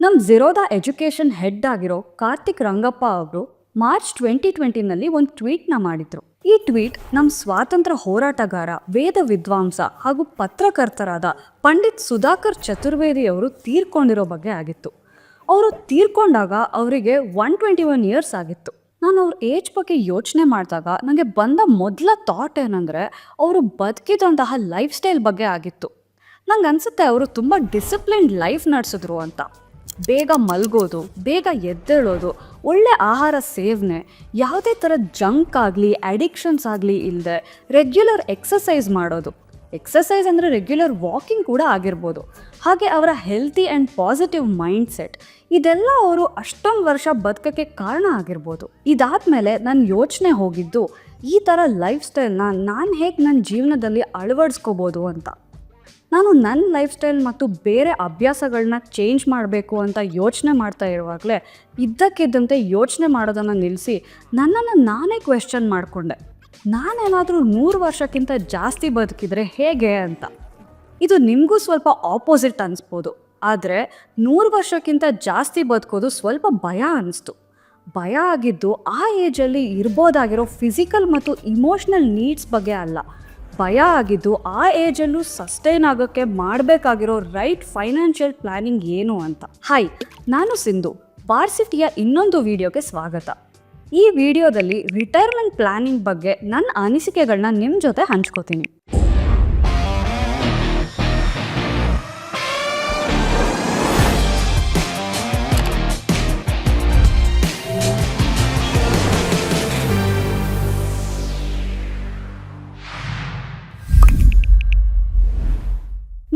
ನಮ್ಮ ಝಿರೋದಾ education head ಆಗಿರೋ ಕಾರ್ತಿಕ್ ರಂಗಪ್ಪ ಅವರು ಮಾರ್ಚ್ ಟ್ವೆಂಟಿ ಟ್ವೆಂಟಿನಲ್ಲಿ ಒಂದು ಟ್ವೀಟ್ನ ಮಾಡಿದ್ರು. ಈ ಟ್ವೀಟ್ ನಮ್ಮ ಸ್ವಾತಂತ್ರ್ಯ ಹೋರಾಟಗಾರ, ವೇದ ವಿದ್ವಾಂಸ ಹಾಗೂ ಪತ್ರಕರ್ತರಾದ ಪಂಡಿತ್ ಸುಧಾಕರ್ ಚತುರ್ವೇದಿ ಅವರು ತೀರ್ಕೊಂಡಿರೋ ಬಗ್ಗೆ ಆಗಿತ್ತು. ಅವರು ತೀರ್ಕೊಂಡಾಗ ಅವರಿಗೆ ಒನ್ ಟ್ವೆಂಟಿ ಒನ್ ಇಯರ್ಸ್ ಆಗಿತ್ತು. ನಾನು ಅವ್ರ ಏಜ್ ಬಗ್ಗೆ ಯೋಚನೆ ಮಾಡಿದಾಗ ನನಗೆ ಬಂದ ಮೊದಲ ಥಾಟ್ ಏನಂದರೆ ಅವರು ಬದುಕಿದಂತಹ ಲೈಫ್ ಸ್ಟೈಲ್ ಬಗ್ಗೆ ಆಗಿತ್ತು. ನಂಗೆ ಅನಿಸುತ್ತೆ ಅವರು ತುಂಬ ಡಿಸಿಪ್ಲಿನ್ಡ್ ಲೈಫ್ ನಡೆಸಿದ್ರು ಅಂತ. ಬೇಗ ಮಲ್ಗೋದು, ಬೇಗ ಎದ್ದೇಳೋದು, ಒಳ್ಳೆ ಆಹಾರ ಸೇವನೆ, ಯಾವುದೇ ಥರ ಜಂಕ್ ಆಗಲಿ ಅಡಿಕ್ಷನ್ಸ್ ಆಗಲಿ ಇಲ್ಲದೆ ರೆಗ್ಯುಲರ್ ಎಕ್ಸಸೈಸ್ ಮಾಡೋದು. ಎಕ್ಸಸೈಸ್ ಅಂದರೆ ರೆಗ್ಯುಲರ್ ವಾಕಿಂಗ್ ಕೂಡ ಆಗಿರ್ಬೋದು. ಹಾಗೆ ಅವರ healthy and positive mind set ಇದೆಲ್ಲ ಅವರು ಅಷ್ಟೊಂದು ವರ್ಷ ಬದುಕಕ್ಕೆ ಕಾರಣ ಆಗಿರ್ಬೋದು. ಇದಾದಮೇಲೆ ನನ್ನ ಯೋಚನೆ ಹೋಗಿದ್ದು, ಈ ಥರ ಲೈಫ್ ಸ್ಟೈಲ್ನ ನಾನು ಹೇಗೆ ನನ್ನ ಜೀವನದಲ್ಲಿ ಅಳವಡಿಸ್ಕೋಬೋದು ಅಂತ. ನಾನು ನನ್ನ ಲೈಫ್ ಸ್ಟೈಲ್ ಮತ್ತು ಬೇರೆ ಅಭ್ಯಾಸಗಳನ್ನ ಚೇಂಜ್ ಮಾಡಬೇಕು ಅಂತ ಯೋಚನೆ ಮಾಡ್ತಾ ಇರುವಾಗಲೇ ಇದ್ದಕ್ಕಿದ್ದಂತೆ ಯೋಚನೆ ಮಾಡೋದನ್ನು ನಿಲ್ಲಿಸಿ ನನ್ನನ್ನು ನಾನೇ ಕ್ವೆಶ್ಚನ್ ಮಾಡಿಕೊಂಡೆ. ನಾನೇನಾದರೂ ನೂರು ವರ್ಷಕ್ಕಿಂತ ಜಾಸ್ತಿ ಬದುಕಿದರೆ ಹೇಗೆ ಅಂತ. ಇದು ನಿಮಗೂ ಸ್ವಲ್ಪ ಆಪೋಸಿಟ್ ಅನಿಸ್ಬೋದು. ಆದರೆ ನೂರು ವರ್ಷಕ್ಕಿಂತ ಜಾಸ್ತಿ ಬದುಕೋದು ಸ್ವಲ್ಪ ಭಯ ಅನ್ನಿಸ್ತು ಭಯ ಆಗಿದ್ದು ಆ ಏಜಲ್ಲಿ ಇರ್ಬೋದಾಗಿರೋ ಫಿಸಿಕಲ್ ಮತ್ತು ಇಮೋಷ್ನಲ್ ನೀಡ್ಸ್ ಬಗ್ಗೆ ಅಲ್ಲ. ಭಯ ಆಗಿದ್ದು ಆ ಏಜಲ್ಲೂ ಸಸ್ಟೈನ್ ಆಗೋಕ್ಕೆ ಮಾಡಬೇಕಾಗಿರೋ ರೈಟ್ ಫೈನಾನ್ಷಿಯಲ್ ಪ್ಲಾನಿಂಗ್ ಏನು ಅಂತ. ಹಾಯ್ ನಾನು ಸಿಂಧು. ಬಾರ್ಸಿಟಿಯ ಇನ್ನೊಂದು ವಿಡಿಯೋಗೆ ಸ್ವಾಗತ. ಈ ವಿಡಿಯೋದಲ್ಲಿ ರಿಟೈರ್ಮೆಂಟ್ ಪ್ಲಾನಿಂಗ್ ಬಗ್ಗೆ ನನ್ನ ಅನಿಸಿಕೆಗಳನ್ನ ನಿಮ್ಮ ಜೊತೆ ಹಂಚ್ಕೋತೀನಿ.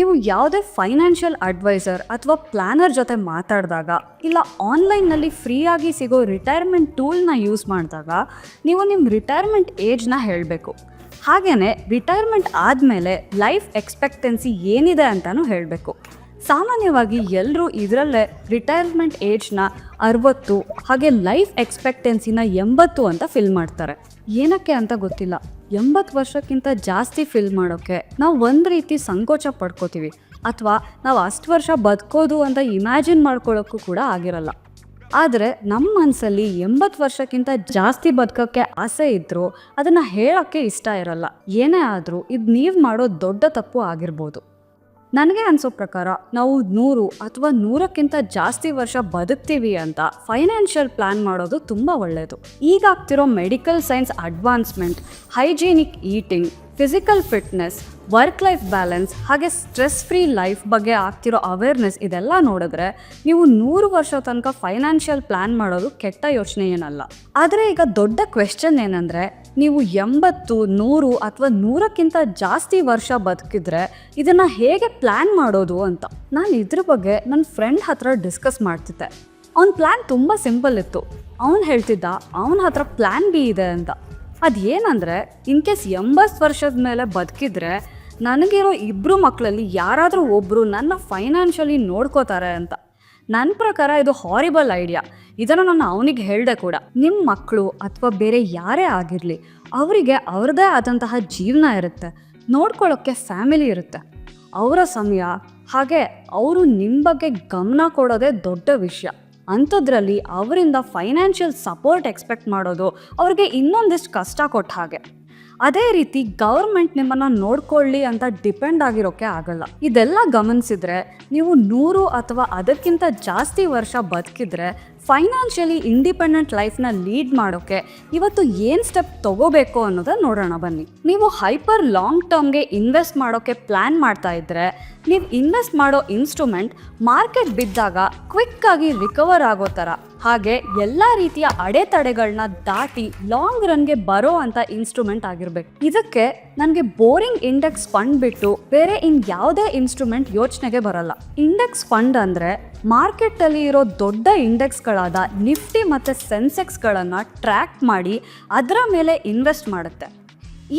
ನೀವು ಯಾವುದೇ ಫೈನಾನ್ಷಿಯಲ್ ಅಡ್ವೈಸರ್ ಅಥವಾ ಪ್ಲಾನರ್ ಜೊತೆ ಮಾತಾಡಿದಾಗ ಇಲ್ಲ ಆನ್ಲೈನ್ನಲ್ಲಿ ಫ್ರೀಯಾಗಿ ಸಿಗೋ ರಿಟೈರ್ಮೆಂಟ್ ಟೂಲ್ನ ಯೂಸ್ ಮಾಡಿದಾಗ ನೀವು ನಿಮ್ಮ ರಿಟೈರ್ಮೆಂಟ್ ಏಜ್ನ ಹೇಳಬೇಕು. ಹಾಗೆಯೇ ರಿಟೈರ್ಮೆಂಟ್ ಆದಮೇಲೆ ಲೈಫ್ ಎಕ್ಸ್ಪೆಕ್ಟೆನ್ಸಿ ಏನಿದೆ ಅಂತಲೂ ಹೇಳಬೇಕು. ಸಾಮಾನ್ಯವಾಗಿ ಎಲ್ಲರೂ ಇದರಲ್ಲೇ ರಿಟೈರ್ಮೆಂಟ್ ಏಜ್ನ ಅರವತ್ತು ಹಾಗೆ ಲೈಫ್ ಎಕ್ಸ್ಪೆಕ್ಟೆನ್ಸಿನ ಎಂಬತ್ತು ಅಂತ ಫಿಲ್ ಮಾಡ್ತಾರೆ. ಏನಕ್ಕೆ ಅಂತ ಗೊತ್ತಿಲ್ಲ. ಎಂಬತ್ತು ವರ್ಷಕ್ಕಿಂತ ಜಾಸ್ತಿ ಫಿಲ್ ಮಾಡೋಕ್ಕೆ ನಾವು ಒಂದು ರೀತಿ ಸಂಕೋಚ ಪಡ್ಕೋತೀವಿ. ಅಥವಾ ನಾವು ಅಷ್ಟು ವರ್ಷ ಬದುಕೋದು ಅಂತ ಇಮ್ಯಾಜಿನ್ ಮಾಡ್ಕೊಳ್ಳೋಕ್ಕೂ ಕೂಡ ಆಗಿರಲ್ಲ. ಆದರೆ ನಮ್ಮ ಮನಸ್ಸಲ್ಲಿ ಎಂಬತ್ತು ವರ್ಷಕ್ಕಿಂತ ಜಾಸ್ತಿ ಬದುಕೋಕ್ಕೆ ಆಸೆ ಇದ್ದರೂ ಅದನ್ನು ಹೇಳೋಕ್ಕೆ ಇಷ್ಟ ಇರಲ್ಲ. ಏನೇ ಆದರೂ ಇದು ನೀವು ಮಾಡೋ ದೊಡ್ಡ ತಪ್ಪು ಆಗಿರ್ಬೋದು. ನನಗೆ ಅನಿಸೋ ಪ್ರಕಾರ ನಾವು ನೂರು ಅಥವಾ ನೂರಕ್ಕಿಂತ ಜಾಸ್ತಿ ವರ್ಷ ಬದುಕ್ತೀವಿ ಅಂತ ಫೈನಾನ್ಷಿಯಲ್ ಪ್ಲಾನ್ ಮಾಡೋದು ತುಂಬ ಒಳ್ಳೆಯದು ಈಗಾಗ್ತಿರೋ medical science advancement, hygienic eating physical fitness work life balance ಹಾಗೆ ಸ್ಟ್ರೆಸ್ ಫ್ರೀ ಲೈಫ್ ಬಗ್ಗೆ ಆಗ್ತಿರೋ ಅವೇರ್ನೆಸ್ ಇದೆಲ್ಲ ನೋಡಿದ್ರೆ ನೀವು ನೂರು ವರ್ಷ ತನಕ ಫೈನಾನ್ಷಿಯಲ್ ಪ್ಲ್ಯಾನ್ ಮಾಡೋದು ಕೆಟ್ಟ ಯೋಚನೆ ಏನಲ್ಲ. ಆದರೆ ಈಗ ದೊಡ್ಡ ಕ್ವೆಶ್ಚನ್ ಏನಂದರೆ, ನೀವು ಎಂಬತ್ತು, ನೂರು ಅಥವಾ ನೂರಕ್ಕಿಂತ ಜಾಸ್ತಿ ವರ್ಷ ಬದುಕಿದ್ರೆ ಇದನ್ನು ಹೇಗೆ ಪ್ಲ್ಯಾನ್ ಮಾಡೋದು ಅಂತ ನಾನು ಇದ್ರ ಬಗ್ಗೆ ನನ್ನ ಫ್ರೆಂಡ್ ಹತ್ರ ಡಿಸ್ಕಸ್ ಮಾಡ್ತಿದ್ದೆ. ಅವ್ನ ಪ್ಲ್ಯಾನ್ ತುಂಬ ಸಿಂಪಲ್ ಇತ್ತು. ಅವನು ಹೇಳ್ತಿದ್ದ, ಅವನ ಹತ್ರ ಪ್ಲ್ಯಾನ್ ಬಿ ಇದೆ ಅಂತ. ಅದೇನಂದರೆ ಇನ್ ಕೇಸ್ ಎಂಬತ್ತು ವರ್ಷದ ಮೇಲೆ ಬದುಕಿದ್ರೆ, ನನಗಿರೋ ಇಬ್ಬರು ಮಕ್ಕಳಲ್ಲಿ ಯಾರಾದರೂ ಒಬ್ಬರು ನನ್ನ ಫೈನಾನ್ಷಿಯಲಿ ನೋಡ್ಕೋತಾರೆ ಅಂತ. ನನ್ನ ಪ್ರಕಾರ ಇದು ಹಾರಿಬಲ್ ಐಡಿಯಾ ಇದನ್ನು ನಾನು ಅವನಿಗೆ ಹೇಳಿದೆ ಕೂಡ. ನಿಮ್ಮ ಮಕ್ಕಳು ಅಥವಾ ಬೇರೆ ಯಾರೇ ಆಗಿರಲಿ, ಅವರಿಗೆ ಅವ್ರದ್ದೇ ಆದಂತಹ ಜೀವನ ಇರುತ್ತೆ. ನೋಡ್ಕೊಳ್ಳೋಕ್ಕೆ ಫ್ಯಾಮಿಲಿ ಇರುತ್ತೆ. ಅವರ ಸಮಯ, ಹಾಗೆ ಅವರು ನಿಮ್ಮ ಬಗ್ಗೆ ಗಮನ ಕೊಡೋದೇ ದೊಡ್ಡ ವಿಷಯ. ಅಂಥದ್ರಲ್ಲಿ ಅವರಿಂದ ಫೈನಾನ್ಷಿಯಲ್ ಸಪೋರ್ಟ್ ಎಕ್ಸ್ಪೆಕ್ಟ್ ಮಾಡೋದು ಅವ್ರಿಗೆ ಇನ್ನೊಂದಿಷ್ಟು ಕಷ್ಟ ಕೊಟ್ಟ ಹಾಗೆ. ಅದೇ ರೀತಿ ಗೌರ್ಮೆಂಟ್ ನಿಮ್ಮನ್ನ ನೋಡ್ಕೊಳ್ಳಿ ಅಂತ ಡಿಪೆಂಡ್ ಆಗಿರೋಕೆ ಆಗಲ್ಲ. ಇದೆಲ್ಲ ಗಮನಿಸಿದ್ರೆ ನೀವು ನೂರು ಅಥವಾ ಅದಕ್ಕಿಂತ ಜಾಸ್ತಿ ವರ್ಷ ಬದುಕಿದ್ರೆ ಫೈನಾನ್ಷಿಯಲಿ ಇಂಡಿಪೆಂಡೆಂಟ್ ಲೈಫ್ನ ಲೀಡ್ ಮಾಡೋಕ್ಕೆ ಇವತ್ತು ಏನು ಸ್ಟೆಪ್ ತಗೋಬೇಕು ಅನ್ನೋದನ್ನ ನೋಡೋಣ ಬನ್ನಿ. ನೀವು ಹೈಪರ್ ಲಾಂಗ್ ಟರ್ಮ್ಗೆ ಇನ್ವೆಸ್ಟ್ ಮಾಡೋಕ್ಕೆ ಪ್ಲ್ಯಾನ್ ಮಾಡ್ತಾ ಇದ್ದರೆ ನೀವು ಇನ್ವೆಸ್ಟ್ ಮಾಡೋ ಇನ್ಸ್ಟ್ರೂಮೆಂಟ್ ಮಾರ್ಕೆಟ್ ಬಿದ್ದಾಗ ಕ್ವಿಕ್ ಆಗಿ ರಿಕವರ್ ಆಗೋ ಥರ ಹಾಗೆ ಎಲ್ಲ ರೀತಿಯ ಅಡೆತಡೆಗಳನ್ನ ದಾಟಿ ಲಾಂಗ್ ರನ್ಗೆ ಬರೋ ಅಂತ ಇನ್ಸ್ಟ್ರೂಮೆಂಟ್ ಆಗಿರ್ಬೇಕು. ಇದಕ್ಕೆ ನನಗೆ ಬೋರಿಂಗ್ ಇಂಡೆಕ್ಸ್ ಫಂಡ್ ಬಿಟ್ಟು ಬೇರೆ ಇನ್ ಯಾವುದೇ ಇನ್ಸ್ಟ್ರೂಮೆಂಟ್ ಯೋಚನೆಗೆ ಬರಲ್ಲ. ಇಂಡೆಕ್ಸ್ ಫಂಡ್ ಅಂದ್ರೆ ಮಾರ್ಕೆಟ್ ಅಲ್ಲಿ ಇರೋ ದೊಡ್ಡ ಇಂಡೆಕ್ಸ್ಗಳಾದ ನಿಫ್ಟಿ ಮತ್ತು ಸೆನ್ಸೆಕ್ಸ್ಗಳನ್ನು ಟ್ರ್ಯಾಕ್ ಮಾಡಿ ಅದರ ಮೇಲೆ ಇನ್ವೆಸ್ಟ್ ಮಾಡುತ್ತೆ.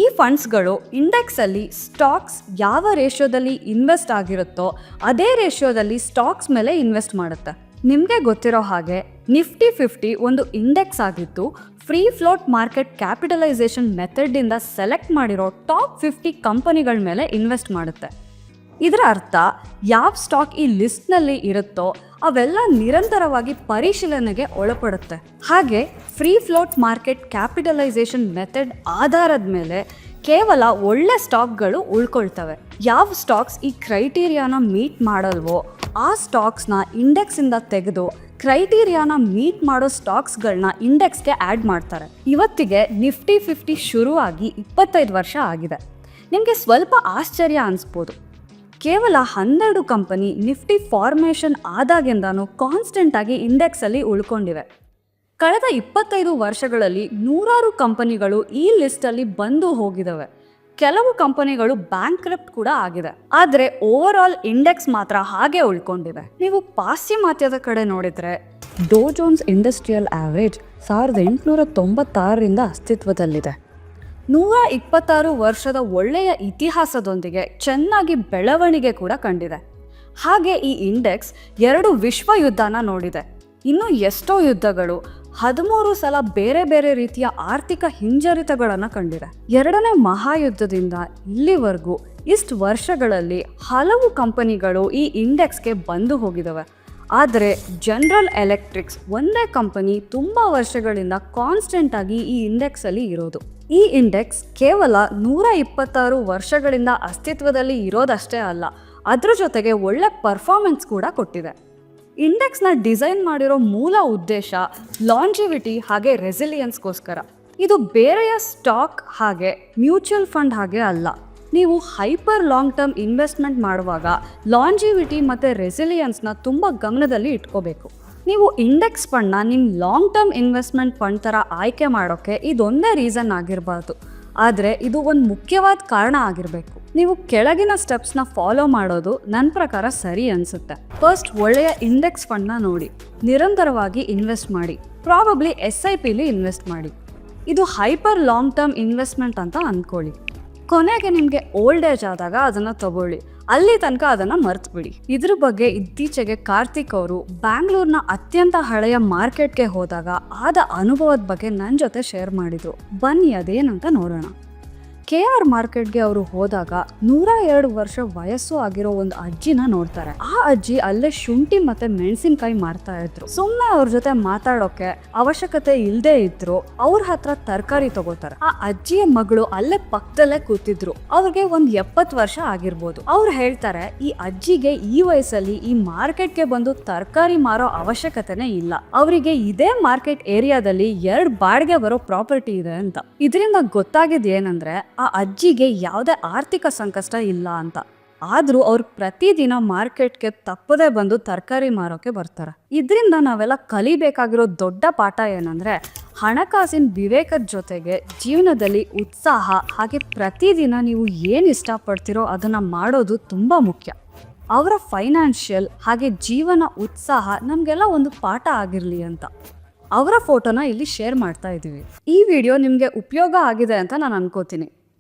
ಈ ಫಂಡ್ಸ್ಗಳು ಇಂಡೆಕ್ಸಲ್ಲಿ ಸ್ಟಾಕ್ಸ್ ಯಾವ ರೇಷಿಯೋದಲ್ಲಿ ಇನ್ವೆಸ್ಟ್ ಆಗಿರುತ್ತೋ ಅದೇ ರೇಷಿಯೋದಲ್ಲಿ ಸ್ಟಾಕ್ಸ್ ಮೇಲೆ ಇನ್ವೆಸ್ಟ್ ಮಾಡುತ್ತೆ. ನಿಮಗೆ ಗೊತ್ತಿರೋ ಹಾಗೆ ನಿಫ್ಟಿ ಫಿಫ್ಟಿ ಒಂದು ಇಂಡೆಕ್ಸ್ ಆಗಿತ್ತು ಫ್ರೀ ಫ್ಲೋಟ್ ಮಾರ್ಕೆಟ್ ಕ್ಯಾಪಿಟಲೈಸೇಷನ್ ಮೆಥಡಿಂದ ಸೆಲೆಕ್ಟ್ ಮಾಡಿರೋ ಟಾಪ್ ಫಿಫ್ಟಿ ಕಂಪನಿಗಳ ಮೇಲೆ ಇನ್ವೆಸ್ಟ್ ಮಾಡುತ್ತೆ. ಇದರ ಅರ್ಥ, ಯಾವ ಸ್ಟಾಕ್ ಈ ಲಿಸ್ಟ್ನಲ್ಲಿ ಇರುತ್ತೋ ಅವೆಲ್ಲ ನಿರಂತರವಾಗಿ ಪರಿಶೀಲನೆಗೆ ಒಳಪಡುತ್ತೆ. ಹಾಗೆ free float market capitalisation method ಆಧಾರದ ಮೇಲೆ ಕೇವಲ ಒಳ್ಳೆ ಸ್ಟಾಕ್ಗಳು ಉಳ್ಕೊಳ್ತವೆ. ಯಾವ ಸ್ಟಾಕ್ಸ್ ಈ ಕ್ರೈಟೀರಿಯಾನ ಮೀಟ್ ಮಾಡಲ್ವೋ, ಆ ಸ್ಟಾಕ್ಸ್ನ ಇಂಡೆಕ್ಸಿಂದ ತೆಗೆದು ಕ್ರೈಟೀರಿಯಾನ ಮೀಟ್ ಮಾಡೋ ಸ್ಟಾಕ್ಸ್ಗಳನ್ನ ಇಂಡೆಕ್ಸ್ಗೆ ಆ್ಯಡ್ ಮಾಡ್ತಾರೆ. ಇವತ್ತಿಗೆ ನಿಫ್ಟಿ ಫಿಫ್ಟಿ ಶುರುವಾಗಿ ಇಪ್ಪತ್ತೈದು ವರ್ಷ ಆಗಿದೆ. ನಿಮಗೆ ಸ್ವಲ್ಪ ಆಶ್ಚರ್ಯ ಅನಿಸ್ಬೋದು. ಕೇವಲ ಹನ್ನೆರಡು ಕಂಪನಿ ನಿಫ್ಟಿ ಫಾರ್ಮೇಷನ್ ಆದಾಗಿಂದನೂ ಕಾನ್ಸ್ಟೆಂಟಾಗಿ ಇಂಡೆಕ್ಸಲ್ಲಿ ಉಳ್ಕೊಂಡಿವೆ. ಕಳೆದ ಇಪ್ಪತ್ತೈದು ವರ್ಷಗಳಲ್ಲಿ ನೂರಾರು ಕಂಪನಿಗಳು ಈ ಲಿಸ್ಟಲ್ಲಿ ಬಂದು ಹೋಗಿದವೆ. ಕೆಲವು ಕಂಪನಿಗಳು ಬ್ಯಾಂಕ್ರಪ್ಟ್ ಕೂಡ ಆಗಿದೆ. ಆದರೆ ಓವರ್ ಆಲ್ ಇಂಡೆಕ್ಸ್ ಮಾತ್ರ ಹಾಗೆ ಉಳ್ಕೊಂಡಿದೆ ನೀವು ಪಾಶ್ಚಿಮಾತ್ಯದ ಕಡೆ ನೋಡಿದ್ರೆ ಡೋ ಜೋನ್ಸ್ ಇಂಡಸ್ಟ್ರಿಯಲ್ ಆವರೇಜ್ ಸಾವಿರದ ಎಂಟುನೂರ ತೊಂಬತ್ತಾರರಿಂದ ಅಸ್ತಿತ್ವದಲ್ಲಿದೆ. ನೂರ ಇಪ್ಪತ್ತಾರು ವರ್ಷದ ಒಳ್ಳೆಯ ಇತಿಹಾಸದೊಂದಿಗೆ ಚೆನ್ನಾಗಿ ಬೆಳವಣಿಗೆ ಕೂಡ ಕಂಡಿದೆ. ಹಾಗೆ ಈ ಇಂಡೆಕ್ಸ್ ಎರಡು ವಿಶ್ವ ಯುದ್ಧನ ನೋಡಿದೆ. ಇನ್ನು ಎಷ್ಟೋ ಯುದ್ಧಗಳು ಹದಿಮೂರು ಸಲ ಬೇರೆ ಬೇರೆ ರೀತಿಯ ಆರ್ಥಿಕ ಹಿಂಜರಿತಗಳನ್ನು ಕಂಡಿದೆ ಎರಡನೇ ಮಹಾಯುದ್ಧದಿಂದ ಇಲ್ಲಿವರೆಗೂ ಇಷ್ಟು ವರ್ಷಗಳಲ್ಲಿ ಹಲವು ಕಂಪನಿಗಳು ಈ ಇಂಡೆಕ್ಸ್ಗೆ ಬಂದು ಹೋಗಿದವೆ. ಆದರೆ ಜನರಲ್ ಎಲೆಕ್ಟ್ರಿಕ್ಸ್ ಒಂದೇ ಕಂಪನಿ ತುಂಬ ವರ್ಷಗಳಿಂದ ಕಾನ್ಸ್ಟೆಂಟ್ ಆಗಿ ಈ ಇಂಡೆಕ್ಸಲ್ಲಿ ಇರೋದು. ಈ ಇಂಡೆಕ್ಸ್ ಕೇವಲ ನೂರ ಇಪ್ಪತ್ತಾರು ವರ್ಷಗಳಿಂದ ಅಸ್ತಿತ್ವದಲ್ಲಿ ಇರೋದಷ್ಟೇ ಅಲ್ಲ, ಅದ್ರ ಜೊತೆಗೆ ಒಳ್ಳೆ ಪರ್ಫಾರ್ಮೆನ್ಸ್ ಕೂಡ ಕೊಟ್ಟಿದೆ. ಇಂಡೆಕ್ಸ್ನ ಡಿಸೈನ್ ಮಾಡಿರೋ ಮೂಲ ಉದ್ದೇಶ ಲಾಂಜಿವಿಟಿ ಹಾಗೆ ರೆಸಿಲಿಯನ್ಸ್ಗೋಸ್ಕರ ಇದು ಬೇರೆಯ ಸ್ಟಾಕ್ ಹಾಗೆ ಮ್ಯೂಚುವಲ್ ಫಂಡ್ ಹಾಗೆ ಅಲ್ಲ. ನೀವು ಹೈಪರ್ ಲಾಂಗ್ ಟರ್ಮ್ ಇನ್ವೆಸ್ಟ್ಮೆಂಟ್ ಮಾಡುವಾಗ ಲಾಂಜಿವಿಟಿ ಮತ್ತು ರೆಸಿಲಿಯನ್ಸ್ನ ತುಂಬ ಗಮನದಲ್ಲಿ ಇಟ್ಕೋಬೇಕು. ನೀವು ಇಂಡೆಕ್ಸ್ ಫಂಡ್ನ ನಿಮ್ಮ ಲಾಂಗ್ ಟರ್ಮ್ ಇನ್ವೆಸ್ಟ್ಮೆಂಟ್ ಫಂಡ್ ಥರ ಆಯ್ಕೆ ಮಾಡೋಕ್ಕೆ ಇದೊಂದೇ ರೀಸನ್ ಆಗಿರಬಾರ್ದು. ಆದರೆ ಇದು ಒಂದು ಮುಖ್ಯವಾದ ಕಾರಣ ಆಗಿರಬೇಕು. ನೀವು ಕೆಳಗಿನ ಸ್ಟೆಪ್ಸ್ನ ಫಾಲೋ ಮಾಡೋದು ನನ್ನ ಪ್ರಕಾರ ಸರಿ ಅನಿಸುತ್ತೆ. ಫಸ್ಟ್ ಒಳ್ಳೆಯ ಇಂಡೆಕ್ಸ್ ಫಂಡ್ನ ನೋಡಿ. ನಿರಂತರವಾಗಿ ಇನ್ವೆಸ್ಟ್ ಮಾಡಿ. ಪ್ರಾಬಬ್ಲಿ ಎಸ್ ಐ ಪಿಲಿ ಇನ್ವೆಸ್ಟ್ ಮಾಡಿ. ಇದು ಹೈಪರ್ ಲಾಂಗ್ ಟರ್ಮ್ ಇನ್ವೆಸ್ಟ್ಮೆಂಟ್ ಅಂತ ಅಂದ್ಕೊಳ್ಳಿ ಕೊನೆಗೆ ನಿಮಗೆ ಓಲ್ಡ್ ಏಜ್ ಆದಾಗ ಅದನ್ನು ತಗೊಳ್ಳಿ. ಅಲ್ಲಿ ತನಕ ಅದನ್ನು ಮರ್ತ್ಬಿಡಿ. ಇದ್ರ ಬಗ್ಗೆ ಇತ್ತೀಚೆಗೆ ಕಾರ್ತಿಕ್ ಅವರು ಬ್ಯಾಂಗ್ಳೂರ್ನ ಅತ್ಯಂತ ಹಳೆಯ ಮಾರ್ಕೆಟ್ಗೆ ಹೋದಾಗ ಆದ ಅನುಭವದ ಬಗ್ಗೆ ನನ್ನ ಜೊತೆ ಶೇರ್ ಮಾಡಿದ್ರು. ಬನ್ನಿ ಅದೇನಂತ ನೋಡೋಣ. ಕೆ ಆರ್ ಮಾರ್ಕೆಟ್ಗೆ ಅವರು ಹೋದಾಗ ನೂರ ಎರಡು ವರ್ಷ ವಯಸ್ಸು ಆಗಿರೋ ಒಂದು ಅಜ್ಜಿನ ನೋಡ್ತಾರೆ. ಆ ಅಜ್ಜಿ ಅಲ್ಲೇ ಶುಂಠಿ ಮತ್ತೆ ಮೆಣಸಿನಕಾಯಿ ಮಾರ್ತಾ ಇದ್ರು. ಸುಮ್ಮನೆ ಅವ್ರ ಜೊತೆ ಮಾತಾಡೋಕೆ ಅವಶ್ಯಕತೆ ಇಲ್ಲದೆ ಇದ್ರು, ಅವ್ರ ಹತ್ರ ತರಕಾರಿ ತಗೋತಾರೆ. ಆ ಅಜ್ಜಿಯ ಮಗಳು ಅಲ್ಲೇ ಪಕ್ಕದಲ್ಲೇ ಕೂತಿದ್ರು. ಅವ್ರಿಗೆ ಒಂದ್ ಎಪ್ಪತ್ತು ವರ್ಷ ಆಗಿರ್ಬೋದು. ಅವ್ರು ಹೇಳ್ತಾರೆ, ಈ ಅಜ್ಜಿಗೆ ಈ ವಯಸ್ಸಲ್ಲಿ ಈ ಮಾರ್ಕೆಟ್ಗೆ ಬಂದು ತರಕಾರಿ ಮಾರೋ ಅವಶ್ಯಕತೆನೇ ಇಲ್ಲ. ಅವರಿಗೆ ಇದೇ ಮಾರ್ಕೆಟ್ ಏರಿಯಾದಲ್ಲಿ ಎರಡು ಬಾಡಿಗೆ ಬರೋ ಪ್ರಾಪರ್ಟಿ ಇದೆ ಅಂತ. ಇದರಿಂದ ಗೊತ್ತಾಗಿದ್ ಏನಂದ್ರೆ ಆ ಅಜ್ಜಿಗೆ ಯಾವುದೇ ಆರ್ಥಿಕ ಸಂಕಷ್ಟ ಇಲ್ಲ ಅಂತ. ಆದರೂ ಅವ್ರು ಪ್ರತಿದಿನ ಮಾರ್ಕೆಟ್ಗೆ ತಪ್ಪದೇ ಬಂದು ತರಕಾರಿ ಮಾರೋಕೆ ಬರ್ತಾರೆ. ಇದರಿಂದ ನಾವೆಲ್ಲ ಕಲಿಬೇಕಾಗಿರೋ ದೊಡ್ಡ ಪಾಠ ಏನಂದರೆ, ಹಣಕಾಸಿನ ವಿವೇಕದ ಜೊತೆಗೆ ಜೀವನದಲ್ಲಿ ಉತ್ಸಾಹ ಹಾಗೆ ಪ್ರತಿದಿನ ನೀವು ಏನು ಇಷ್ಟಪಡ್ತೀರೋ ಅದನ್ನು ಮಾಡೋದು ತುಂಬ ಮುಖ್ಯ. ಅವರ ಫೈನಾನ್ಷಿಯಲ್ ಹಾಗೆ ಜೀವನ ಉತ್ಸಾಹ ನಮಗೆಲ್ಲ ಒಂದು ಪಾಠ ಆಗಿರಲಿ ಅಂತ. ಅವರ ಫೋಟೋನ ಇಲ್ಲಿ ಶೇರ್ ಮಾಡ್ತಾ ಇದ್ದೀವಿ. ಈ ವಿಡಿಯೋ ನಿಮಗೆ ಉಪಯೋಗ ಆಗಿದೆ ಅಂತ ನಾನು ಅನ್ಕೋತೀನಿ.